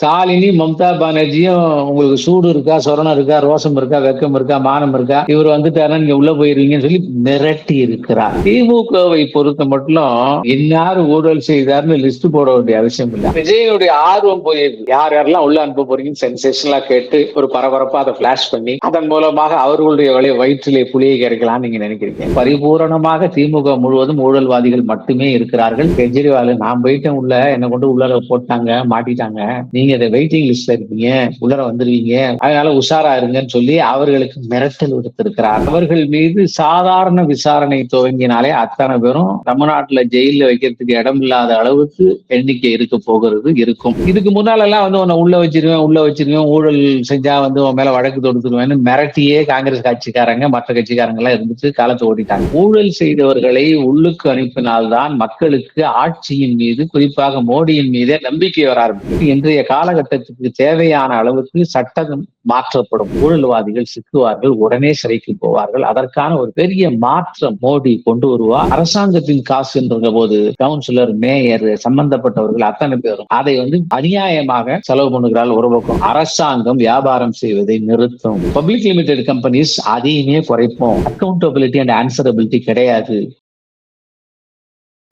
ஸ்டாலினி மம்தா பானர்ஜியும் உங்களுக்கு சூடு இருக்கா சொரணம் இருக்கா ரோசம் இருக்கா வெக்கம் இருக்கா மானம் இருக்கா? இவர் வந்துட்டாருன்னா நீங்க உள்ள போயிருவீங்கன்னு சொல்லி மிரட்டி இருக்கிறார். திமுகவை பொறுத்த மட்டும் இன்னார் ஊழல் செய்தார்னு லிஸ்ட் போட வேண்டிய அவசியம் இல்லை. விஜயனுடைய ஆர்வம் போயிருக்கு யார் யாரெல்லாம் உள்ள அனுப்ப போறீங்கன்னு சென்சேஷனலா கேட்டு ஒரு பரபரப்பா அதை பிளாஷ் பண்ணி அதன் மூலமாக அவர்களுடைய வழி வயிற்றிலே புளியை கிடைக்கலாம் நீங்க நினைக்கிறீங்க. பரிபூரணமாக திமுக முழுவதும் ஊழல்வாதிகள் மட்டுமே இருக்கிறார்கள். கெஜ்ரிவால் நான் போயிட்டேன் உள்ள. என்னை கொண்டு உள்ள போட்டாங்க மாட்டிட்டாங்க. நீங்க இதை வெயிட்டிங் லிஸ்ட்ல இருப்பீங்க உள்ளர வந்துருவீங்க. அதனால உஷாரா இருங்கன்னு சொல்லி அவர்களுக்கு மிரட்டல் விடுத்திருக்கிறார். அவர்கள் மீது சாதாரண விசாரணை துவங்கினாலே அத்தனை பேரும் தமிழ்நாட்டுல ஜெயில வைக்கிறதுக்கு இடம் இல்லாத அளவுக்கு எண்ணிக்கை இருக்க போகிறது இருக்கும். இதுக்கு முன்னால எல்லாம் வந்து உன்னை உள்ள வச்சிருவேன் உள்ள வச்சிருவேன் ஊழல் செஞ்சா வந்து உன் மேல வழக்கு தொடுத்துருவேன்னு மிரட்டியே காங்கிரஸ் கட்சிக்காரங்க மற்ற கட்சிக்காரங்க எல்லாம் இருந்துட்டு காலத்தை ஓடிட்டாங்க. ஊழல் செய்தவர்களை உள்ளுக்கு அனுப்பினால்தான் மக்களுக்கு ஆட்சியின் மீது குறிப்பாக மோடியின் மீதே நம்பிக்கை வர ஆரம்பிக்கும். இன்றைய காலகட்டத்துக்கு தேவையான அளவுக்கு சட்டம் மாற்றப்படும். ஊழல்வாதிகள் சிக்குவார்கள் உடனே சிறைக்கு போவார்கள். அதற்கான ஒரு பெரிய மாற்றம் மோடி கொண்டு வருவார். அரசாங்கத்தின் காசு என்ற போது கவுன்சிலர் மேயர் சம்பந்தப்பட்டவர்கள் அத்தனை பேரும் அதை வந்து அநியாயமாக செலவு பண்ணுகிறாள் ஒரு பக்கம். அரசாங்கம் வியாபாரம் செய்வதை நிறுத்தும். பப்ளிக் லிமிடெட் கம்பெனிஸ் அதையுமே குறைப்போம். அக்கௌண்டபிலிட்டி அண்ட் ஆன்சரபிலிட்டி கிடையாது.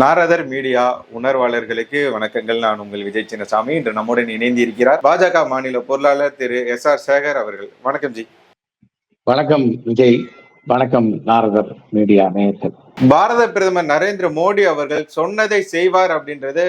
நாரதர் மீடியா உணர்வாளர்களுக்கு வணக்கங்கள். நான் உங்கள் விஜய் சின்னசாமி. இன்று நம்முடன் இணைந்து இருக்கிறார் பாஜக மாநில பொருளாளர் திரு எஸ் ஆர் சேகர் அவர்கள். வணக்கம் ஜி. வணக்கம் விஜய். வணக்கம் நாரதர் மீடியா நேயர்கள். பாரத பிரதமர் நரேந்திர மோடி அவர்கள் சொன்னதை செய்வார் அப்படின்றது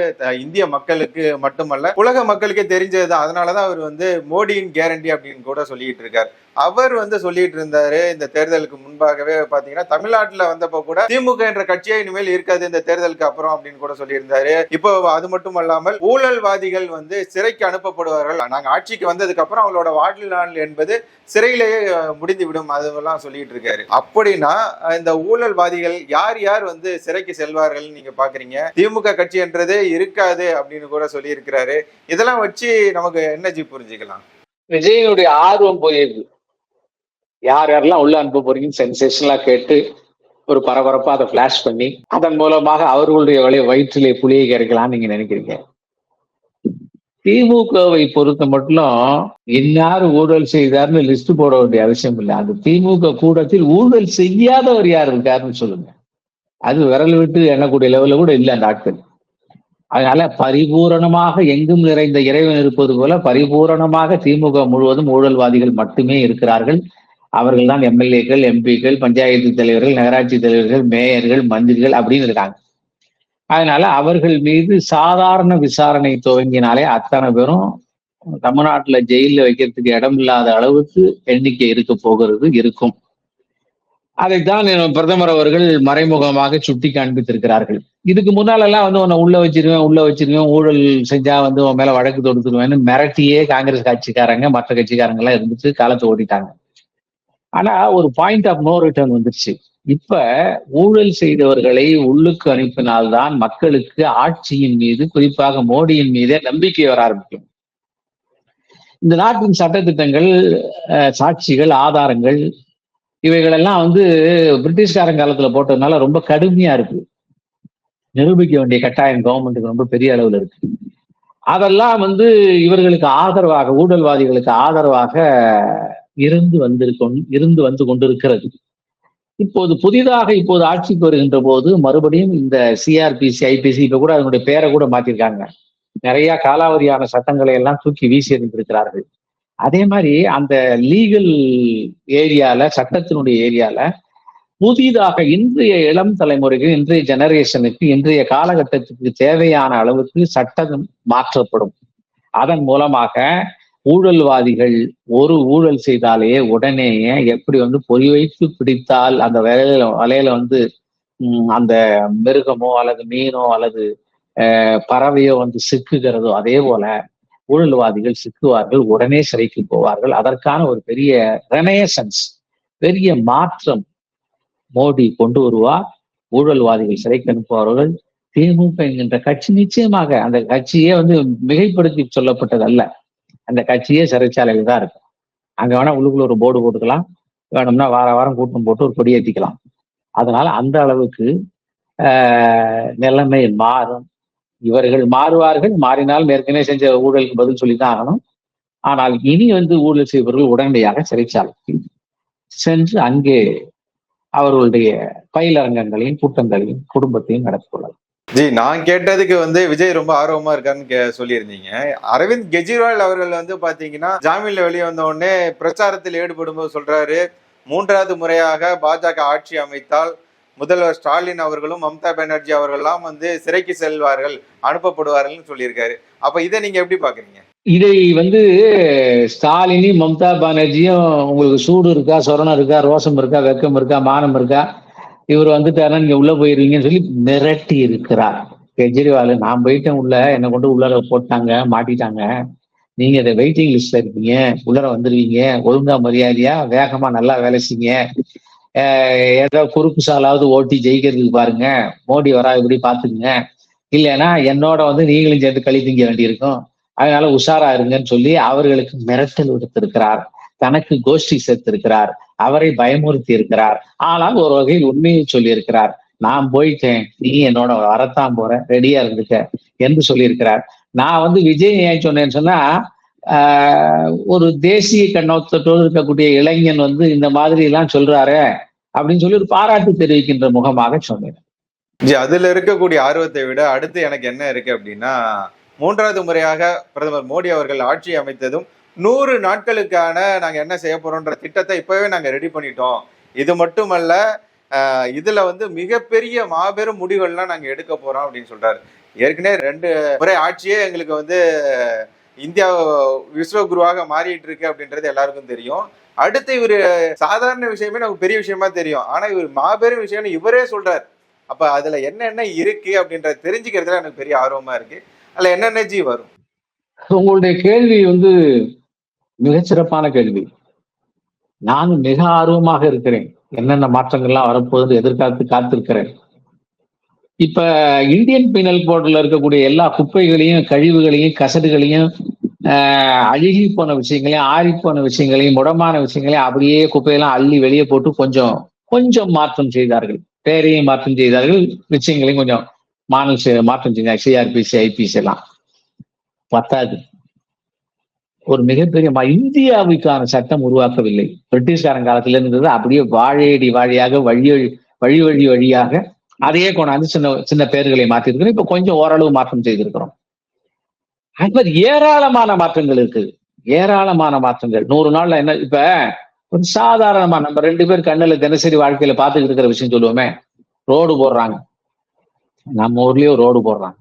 இந்திய மக்களுக்கு மட்டுமல்ல உலக மக்களுக்கே தெரிஞ்சதுதான். அதனாலதான் அவர் வந்து மோடியின் கேரண்டி அப்படின்னு கூட சொல்லிட்டு இருக்கார். அவர் வந்து சொல்லிட்டு இருந்தாரு இந்த தேர்தலுக்கு முன்பாகவே பாத்தீங்கன்னா தமிழ்நாட்டுல வந்தப்போ கூட திமுக என்ற கட்சியே இனிமேல் இருக்காது இந்த தேர்தலுக்கு அப்புறம் அப்படின்னு கூட சொல்லியிருந்தாரு. இப்போ அது மட்டும் அல்லாமல் ஊழல்வாதிகள் வந்து சிறைக்கு அனுப்பப்படுவார்கள். நாங்க ஆட்சிக்கு வந்ததுக்கு அப்புறம் அவங்களோட வாழ்நாள் என்பது சிறையிலேயே முடிந்து விடும் அதெல்லாம் சொல்லிட்டு இருக்காரு. அப்படின்னா இந்த ஊழல்வாதிகள் யார் யார் வந்து சிறைக்கு செல்வார்கள் நீங்க பாக்குறீங்க? திமுக கட்சி என்றதே இருக்காது அப்படின்னு கூட சொல்லி இருக்கிறாரு இதெல்லாம் வச்சு நமக்கு என்ன ஜி புரிஞ்சுக்கலாம்? விஜயனுடைய ஆர்வம் போயிருக்கு. யார் யாரெல்லாம் உள்ள அனுப்ப போறீங்கன்னு சென்சேஷனலா கேட்டு ஒரு பரபரப்பா அதை பிளாஷ் பண்ணி அதன் மூலமாக அவர்களுடைய வழி வயிற்றிலே புளியை கரைக்கலாம் நீங்க நினைக்கிறீங்க. திமுகவை பொறுத்த மட்டும் இன்னார் ஊழல் செய்தார்னு லிஸ்ட் போட வேண்டிய அவசியம் இல்லை. அந்த திமுக கூடத்தில் ஊழல் செய்யாதவர் யார் இருக்காருன்னு சொல்லுங்க. அது விரல் விட்டு எண்ணக்கூடிய லெவலில் கூட இல்லை அந்த ஆட்கள். அதனால பரிபூரணமாக எங்கும் நிறைந்த இறைவன் இருப்பது போல பரிபூரணமாக திமுக முழுவதும் ஊழல்வாதிகள் மட்டுமே இருக்கிறார்கள். அவர்கள் தான் எம்எல்ஏக்கள் எம்பிக்கள் பஞ்சாயத்து தலைவர்கள் நகராட்சி தலைவர்கள் மேயர்கள் மந்திரிகள் அப்படின்னு இருக்காங்க. அதனால அவர்கள் மீது சாதாரண விசாரணை துவங்கினாலே அத்தனை பேரும் தமிழ்நாட்டுல ஜெயில வைக்கிறதுக்கு இடம் இல்லாத அளவுக்கு எண்ணிக்கை இருக்க போகிறது இருக்கும். அதைத்தான் பிரதமர் அவர்கள் மறைமுகமாக சுட்டி காண்பித்திருக்கிறார்கள். இதுக்கு முன்னாலெல்லாம் வந்து உன்னை உள்ள வச்சிருவேன் உள்ள வச்சிருவேன் ஊழல் செஞ்சா வந்து உன் மேல வழக்கு தொடுத்துருவேன்னு மிரட்டியே காங்கிரஸ் கட்சிக்காரங்க மற்ற கட்சிக்காரங்க எல்லாம் இருந்துட்டு காலத்தை ஓட்டிட்டாங்க. ஆனா ஒரு பாயிண்ட் ஆஃப் நோ ரிட்டர்ன் வந்துருச்சு. இப்ப ஊழல் செய்தவர்களை உள்ளுக்கு அனுப்பினால்தான் மக்களுக்கு ஆட்சியின் மீது குறிப்பாக மோடியின் மீதே நம்பிக்கை வர ஆரம்பிக்கும். இந்த நாட்டின் சட்டத்திட்டங்கள் அஹ், சாட்சிகள் ஆதாரங்கள் இவைகளெல்லாம் வந்து பிரிட்டிஷ்காரன் காலத்துல போட்டதுனால ரொம்ப கடுமையா இருக்கு. நிரூபிக்க வேண்டிய கட்டாயம் கவர்மெண்ட்டுக்கு ரொம்ப பெரிய அளவுல இருக்கு. அதெல்லாம் வந்து இவர்களுக்கு ஆதரவாக ஊழல்வாதிகளுக்கு ஆதரவாக இருந்து வந்திருக்கும் இருந்து வந்து கொண்டிருக்கிறது. இப்போது புதிதாக இப்போது ஆட்சிக்கு வருகின்ற போது மறுபடியும் இந்த சிஆர்பிசி ஐபிசி இப்ப கூட அதனுடைய பேரை கூட மாத்திருக்காங்க. நிறைய காலாவதியான சட்டங்களை எல்லாம் தூக்கி வீசி எறிந்திருக்கிறார்கள் அதே மாதிரி அந்த லீகல் ஏரியால சட்டத்தினுடைய ஏரியால புதிதாக இன்றைய இளம் தலைமுறைக்கு இன்றைய ஜெனரேஷனுக்கு இன்றைய காலகட்டத்துக்கு தேவையான அளவுக்கு சட்டம் மாற்றப்படும். அதன் மூலமாக ஊழல்வாதிகள் ஒரு ஊழல் செய்தாலே உடனேயே எப்படி வந்து பொறி வைத்து பிடித்தால் அந்த வலையில வலையில வந்து அந்த மிருகமோ அல்லது மீனோ அல்லது பறவையோ வந்து சிக்குகிறதோ அதே போல ஊழல்வாதிகள் சிக்குவார்கள் உடனே சிறைக்கு போவார்கள். அதற்கான ஒரு பெரிய ரெனேசன்ஸ் பெரிய மாற்றம் மோடி கொண்டு வருவார். ஊழல்வாதிகள் சிறைக்கு அனுப்புவார்கள். திமுக என்கின்ற கட்சி நிச்சயமாக அந்த கட்சியே வந்து மிகைப்படுத்தி சொல்லப்பட்டது அல்ல அந்த கட்சியே சிறைச்சாலையில் தான் இருக்கும். அங்க வேணா உள்ளுக்குள்ள ஒரு போர்டு போட்டுக்கலாம். வேணும்னா வார வாரம் கூட்டம் போட்டு ஒரு கொடியேற்றிக்கலாம் அதனால அந்த அளவுக்கு நிலைமை மாறும். இவர்கள் மாறுவார்கள். மாறினால் ஏற்கனவே செஞ்ச ஊழலுக்கு பதில் சொல்லித்தான் ஆகணும். ஆனால் இனி வந்து ஊழல் செய்பவர்கள் உடனடியாக சிறைச்சாலைக்கு சென்று அங்கே அவர்களுடைய பயிலரங்கங்களையும் கூட்டங்களையும் குடும்பத்தையும் நடத்திக் கொள்ளலாம். ஜி நான் கேட்டதுக்கு வந்து விஜய் ரொம்ப ஆர்வமா இருக்காருன்னு கே- சொல்லியிருந்தீங்க. அரவிந்த் கெஜ்ரிவால் அவர்கள் வந்து பாத்தீங்கன்னா ஜாமீன்ல வெளியே வந்த உடனே பிரச்சாரத்தில் ஈடுபடும் போது சொல்றாரு மூன்றாவது முறையாக பாஜக ஆட்சி அமைத்தால் முதல்வர் ஸ்டாலின் அவர்களும் மம்தா பானர்ஜி அவர்கள்லாம் வந்து சிறைக்கு செல்வார்கள் அனுப்பப்படுவார்கள்னு சொல்லியிருக்காரு. அப்ப இதை நீங்க எப்படி பாக்குறீங்க? இதை வந்து ஸ்டாலினும் மம்தா பானர்ஜியும் உங்களுக்கு சூடு இருக்கா சொரணம் இருக்கா ரோசம் இருக்கா வெக்கம் இருக்கா மானம் இருக்கா இவர் வந்துட்டாருன்னா நீங்க உள்ள போயிருவீங்கன்னு சொல்லி மிரட்டி இருக்கிறார். கெஜ்ரிவால் நான் போயிட்டேன் உள்ள. என்னை கொண்டு உள்ளார போட்டாங்க மாட்டிட்டாங்க. நீங்க இதை வெயிட்டிங் லிஸ்ட்ல இருப்பீங்க. உள்ளர வந்துருவீங்க. ஒழுங்கா மரியாதையா வேகமா நல்லா வேலை செய்யுங்க. ஏதோ குறுக்கு சாலாவது ஓட்டி ஜெயிக்கிறதுக்கு பாருங்க. மோடி வரா இப்படி பாத்துக்குங்க இல்லைன்னா என்னோட வந்து நீங்களும் சேர்ந்து கழி திங்க வேண்டியிருக்கும். அதனால உஷாரா இருங்கன்னு சொல்லி அவர்களுக்கு மிரட்டல் விடுத்திருக்கிறார். தனக்கு கோஷ்டி சேர்த்திருக்கிறார். அவரை பயமுறுத்தி இருக்கிறார் ஆனால் ஒரு வகையில் உண்மையை சொல்லியிருக்கிறார். நான் போயிட்டேன். நீ என்னோட வரத்தான் போற. ரெடியா இருந்துக்க. என்று சொல்லியிருக்கிறார். நான் வந்து விஜய் ஏன் சொன்னேன்னு சொன்னா ஆஹ் ஒரு தேசிய கண்ணோட்டத்தோடு இருக்கக்கூடிய இளைஞன் வந்து இந்த மாதிரி எல்லாம் சொல்றாரு அப்படின்னு சொல்லி ஒரு பாராட்டு தெரிவிக்கின்ற முகமாக சொன்னேன். ஜி அதுல இருக்கக்கூடிய ஆர்வத்தை விட அடுத்து எனக்கு என்ன இருக்கு அப்படின்னா மூன்றாவது முறையாக பிரதமர் மோடி அவர்கள் ஆட்சி அமைத்ததும் நூறு நாட்களுக்கான நாங்க என்ன செய்ய போறோம்ன்ற திட்டத்தை இப்பவே நாங்க ரெடி பண்ணிட்டோம். இது மட்டுமல்ல ஆஹ் இதுல வந்து மிகப்பெரிய மாபெரும் முடிவுகள்லாம் நாங்க எடுக்க போறோம் அப்படின்னு சொல்றாரு. ஏற்கனவே ரெண்டு முறை ஆட்சியே எங்களுக்கு வந்து இந்தியா விஸ்வகுருவாக மாறிட்டு இருக்கு அப்படின்றது எல்லாருக்கும் தெரியும். அடுத்து இவரு சாதாரண விஷயமே நமக்கு பெரிய விஷயமா தெரியும். ஆனா இவர் மாபெரும் விஷயம்னு இவரே சொல்றாரு. அப்ப அதுல என்னென்ன இருக்கு அப்படின்றத தெரிஞ்சுக்கிறதுல எனக்கு பெரிய ஆர்வமா இருக்கு. அதுல என்னென்ன ஜி வரும்? உங்களுடைய கேள்வி வந்து மிகச்சிறப்பான கேள்வி. நானும் மிக ஆர்வமாக இருக்கிறேன். என்னென்ன மாற்றங்கள்லாம் வரப்போகுது எதிர்காலத்து காத்திருக்கிறேன். இப்ப இந்தியன் பீனல் கோட்ல இருக்கக்கூடிய எல்லா குப்பைகளையும் கழிவுகளையும் கசடுகளையும் ஆஹ் அழுகி போன விஷயங்களையும் ஆறி போன விஷயங்களையும் முடமான விஷயங்களையும் அப்படியே குப்பையெல்லாம் அள்ளி வெளியே போட்டு கொஞ்சம் கொஞ்சம் மாற்றம் செய்தார்கள். பேரையும் மாற்றம் செய்தார்கள். விஷயங்களையும் கொஞ்சம் மாநில மாற்றம் செஞ்சாங்க சிஆர்பிசி ஐபிசி எல்லாம். பத்தாது. ஒரு மிகப்பெரிய இந்தியாவுக்கான சட்டம் உருவாக்கவில்லை. பிரிட்டிஷ்காரன் காலத்துல இருந்தது அப்படியே வாழையடி வாழியாக வழி வழி வழி வழி வழியாக அதையே கொண்டாந்து சின்ன சின்ன பேர்களை மாற்றிருக்கிறோம் இப்ப கொஞ்சம் ஓரளவு மாற்றம் செய்திருக்கிறோம். அது மாதிரி ஏராளமான மாற்றங்கள் இருக்குது ஏராளமான மாற்றங்கள். நூறு நாள்ல என்ன இப்ப ஒரு சாதாரணமா நம்ம ரெண்டு பேர் கண்ணுல தினசரி வாழ்க்கையில பார்த்துக்கிட்டு இருக்கிற விஷயம் சொல்லுவோமே. ரோடு போடுறாங்க. நம்ம ஊர்லயும் ரோடு போடுறாங்க.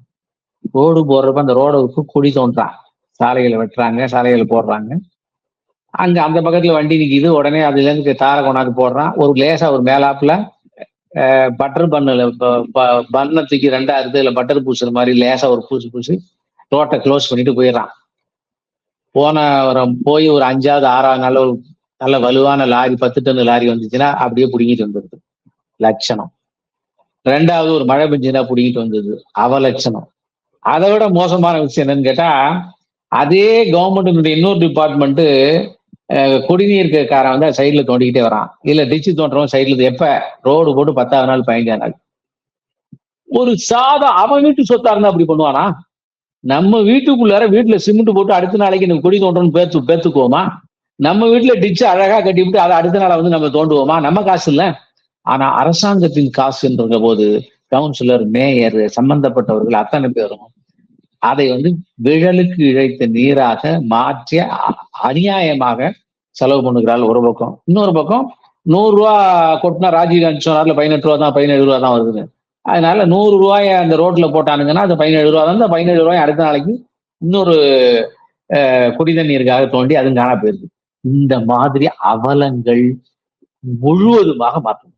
ரோடு போடுறப்ப அந்த ரோடுக்கு குடி தோன்றான் சாலைகளை வெட்டுறாங்க சாலைகளை போடுறாங்க. அங்க அந்த பக்கத்துல வண்டி நிக்குது. உடனே அதுல இருந்து தாரை கொண்டாந்து போடுறான். ஒரு லேசா ஒரு மேலாப்புல பட்டர் பண்ணுல பண்ணை தூக்கி ரெண்டா இருந்து இல்ல பட்டர் பூசுற மாதிரி லேசா ஒரு பூசி பூசி ரோட்டை க்ளோஸ் பண்ணிட்டு போயிடுறான். போன வாரம் போய் ஒரு அஞ்சாவது ஆறாவது நாள் ஒரு நல்ல வலுவான லாரி பத்து டன் லாரி வந்துச்சுன்னா அப்படியே பிடிங்கிட்டு வந்துடுது லட்சணம். ரெண்டாவது ஒரு மழை பெஞ்சுன்னா பிடிங்கிட்டு வந்தது அவ லட்சணம் அதை விட மோசமான விஷயம் என்னன்னு கேட்டா அதே கவர்மெண்ட்டினுடைய இன்னொரு டிபார்ட்மெண்ட் குடிநீர்க்காரன் வந்து சைடில் தோண்டிக்கிட்டே வரான். இல்லை டிச்சு தோன்றவன் சைடில் எப்போ? ரோடு போட்டு பத்தாவது நாள் பதினஞ்சாம் நாள். ஒரு சாதா அவன் வீட்டு சொத்தா இருந்தா அப்படி பண்ணுவானா? நம்ம வீட்டுக்குள்ளார வீட்டுல சிமெண்ட் போட்டு அடுத்த நாளைக்கு நம்ம குடி தோன்றோம்னு பேத்து பேத்துக்குவோமா நம்ம வீட்டுல டிச்சு அழகா கட்டிவிட்டு அதை அடுத்த நாளை வந்து நம்ம தோண்டுவோமா? நம்ம காசு இல்லை. ஆனா அரசாங்கத்தின் காசுன்ற போது கவுன்சிலர் மேயர் சம்பந்தப்பட்டவர்கள் அத்தனை பேரும் அதை வந்து விழலுக்கு இழைத்த நீராக மாற்றி அநியாயமாக செலவு பண்ணுகிறாள் ஒரு பக்கம். இன்னொரு பக்கம் நூறு ரூபா கொட்டினா ராஜீவ்காந்தி சொன்னார்ல பதினெட்டு ரூபா தான் பதினேழு ரூபா தான் வருதுன்னு. அதனால நூறு ரூபாய அந்த ரோட்ல போட்டானுங்கன்னா அது பதினேழு ரூபா தான் அந்த பதினேழு ரூபாய் அடுத்த நாளைக்கு இன்னொரு குடி தண்ணீருக்காக தோண்டி அதுவும் காண போயிருக்கு இந்த மாதிரி அவலங்கள் முழுவதுமாக மாற்றும்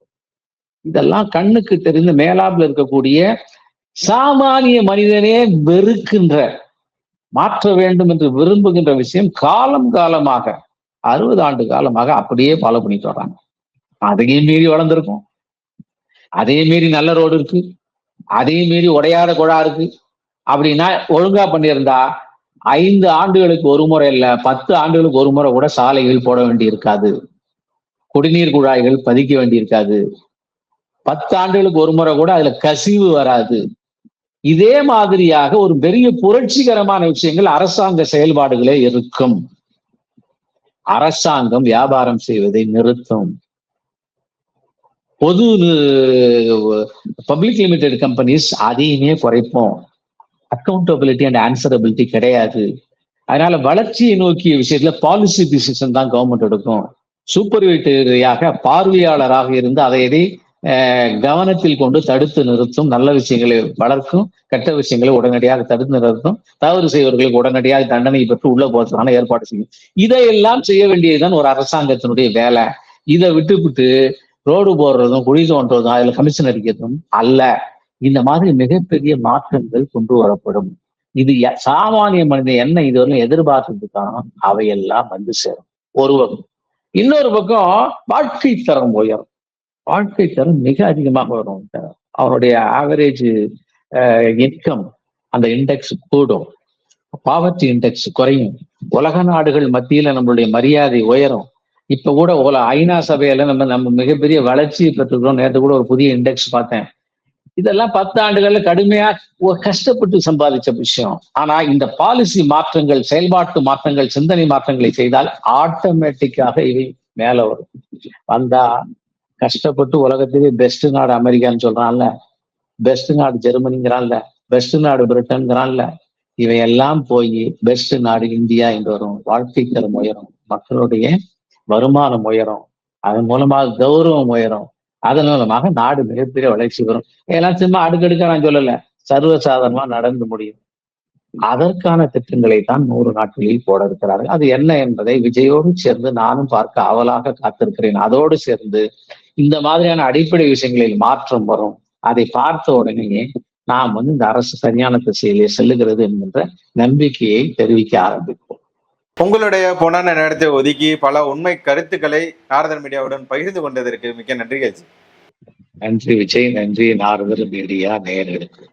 இதெல்லாம் கண்ணுக்கு தெரிந்து மேலாப்ல இருக்கக்கூடிய சாமானிய மனிதனே வெறுக்கின்ற மாற்ற வேண்டும் என்று விரும்புகின்ற விஷயம் காலம் காலமாக அறுபது ஆண்டு காலமாக அப்படியே ஃபாலோ பண்ணிட்டு வர்றாங்க. அதையும் மீறி வளர்ந்துருக்கும். அதே மீறி நல்ல ரோடு இருக்கு. அதே மீறி உடையாத குழா இருக்கு. அப்படின்னா ஒழுங்கா பண்ணியிருந்தா ஐந்து ஆண்டுகளுக்கு ஒரு முறை இல்ல பத்து ஆண்டுகளுக்கு ஒரு முறை கூட சாலைகள் போட வேண்டி இருக்காது. குடிநீர் குழாய்கள் பதிக்க வேண்டி இருக்காது. பத்து ஆண்டுகளுக்கு ஒரு முறை கூட அதுல கசிவு வராது. இதே மாதிரியாக ஒரு பெரிய புரட்சிகரமான விஷயங்கள் அரசாங்க செயல்பாடுகளே இருக்கும். அரசாங்கம் வியாபாரம் செய்வதை நிறுத்தும். பொது பப்ளிக் லிமிடெட் கம்பெனிஸ் அதையுமே குறைப்போம். அக்கௌண்டபிலிட்டி அண்ட் ஆன்சரபிலிட்டி கிடையாது. அதனால வளர்ச்சியை நோக்கிய விஷயத்துல பாலிசி டிசிஷன் தான் கவர்மெண்ட் எடுக்கும். சூப்பர்வைட்டரியாக பார்வையாளராக இருந்து அதை எதை கவனத்தில் கொண்டு தடுத்து நிறுத்தும் நல்ல விஷயங்களை வளர்க்கும் கெட்ட விஷயங்களை உடனடியாக தடுத்து நிறுத்தும் தவறு செய்வர்களுக்கு உடனடியாக தண்டனை பெற்று உள்ள போறதுக்கான ஏற்பாடு செய்யும். இதையெல்லாம் செய்ய வேண்டியதுதான் ஒரு அரசாங்கத்தினுடைய வேலை. இதை விட்டுவிட்டு ரோடு போடுறதும் குழி தோன்றதும் அதுல கமிஷன் அடிக்கிறதும் அல்ல. இந்த மாதிரி மிகப்பெரிய மாற்றங்கள் கொண்டு வரப்படும். இது ய- சாமானிய மனிதன் என்ன இதுவரை எதிர்பார்த்ததுக்கான அவையெல்லாம் வந்து சேரும். ஒரு பக்கம். இன்னொரு பக்கம் வாழ்க்கை தரம் உயரும். வாழ்க்கை தரம் மிக அதிகமாக வரும். அவருடைய ஆவரேஜ் இன்கம் அந்த இண்டெக்ஸ் கூடும். பாவர்ட்டி இண்டெக்ஸ் குறையும். உலக நாடுகள் மத்தியில நம்மளுடைய மரியாதை உயரும். இப்ப கூட உல ஐநா சபையில நம்ம நம்ம மிகப்பெரிய வளர்ச்சி பெற்றுக்கிறோம். நேற்று கூட ஒரு புதிய இண்டெக்ஸ் பார்த்தேன். இதெல்லாம் பத்து ஆண்டுகள்ல கடுமையா கஷ்டப்பட்டு சம்பாதிச்ச விஷயம். ஆனா இந்த பாலிசி மாற்றங்கள் செயல்பாட்டு மாற்றங்கள் சிந்தனை மாற்றங்களை செய்தால் ஆட்டோமேட்டிக்காக இவை மேல வரும். வந்தா கஷ்டப்பட்டு உலகத்திலேயே பெஸ்ட் நாடு அமெரிக்கான்னு சொல்றான்ல. பெஸ்ட் நாடு ஜெர்மனிங்கிறான்ல. பெஸ்ட் நாடு பிரிட்டன்கிறான்ல இவையெல்லாம் போய் பெஸ்ட் நாடு இந்தியா என்று வரும். வாழ்க்கை தரம் உயரும். மக்களுடைய வருமானம் உயரும். அதன் மூலமாக கௌரவம் உயரும். அதன் மூலமாக நாடு மிகப்பெரிய வளர்ச்சி வரும் இதெல்லாம் சும்மா அடுக்கடுக்க நான் சொல்லல. சர்வசாதாரணமா நடந்து முடியும். அதற்கான திட்டங்களை தான் நூறு நாட்களில் போட இருக்கிறார்கள். அது என்ன என்பதை விஜயோடு சேர்ந்து நானும் பார்க்க அவலாக காத்திருக்கிறேன். அதோடு சேர்ந்து இந்த மாதிரியான அடிப்படை விஷயங்களில் மாற்றம் வரும். அதை பார்த்த உடனேயே நாம் வந்து இந்த அரசு சரியான திசையிலே செல்லுகிறது என்கின்ற நம்பிக்கையை தெரிவிக்க ஆரம்பிப்போம். உங்களுடைய பொன்னான நேரத்தை ஒதுக்கி பல உண்மை கருத்துக்களை நாரதன் மீடியாவுடன் பகிர்ந்து கொண்டதற்கு மிக்க நன்றிகள். நன்றி விஜய். நன்றி. நாரதர் மீடியா நேயர்களுக்கு.